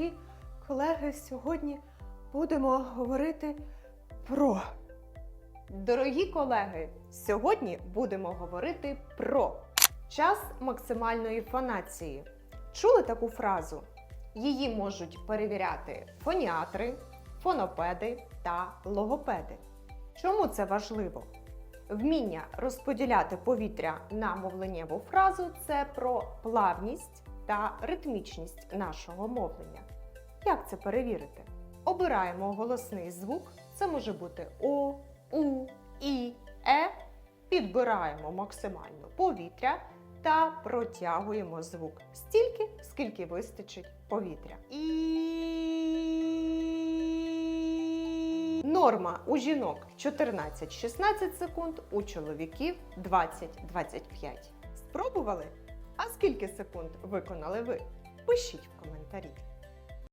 дорогі колеги, сьогодні будемо говорити про. Дорогі колеги, сьогодні будемо говорити про час максимальної фонації. Чули таку фразу? Її можуть перевіряти фоніатри, фонопеди та логопеди. Чому це важливо? Вміння розподіляти повітря на мовленнєву фразу це про плавність та ритмічність нашого мовлення. Як це перевірити? Обираємо голосний звук. Це може бути О, У, І, Е. Підбираємо максимально повітря та протягуємо звук стільки, скільки вистачить повітря. І норма у жінок 14-16 секунд, у чоловіків 20-25. Спробували? А скільки секунд виконали ви? Пишіть в коментарі.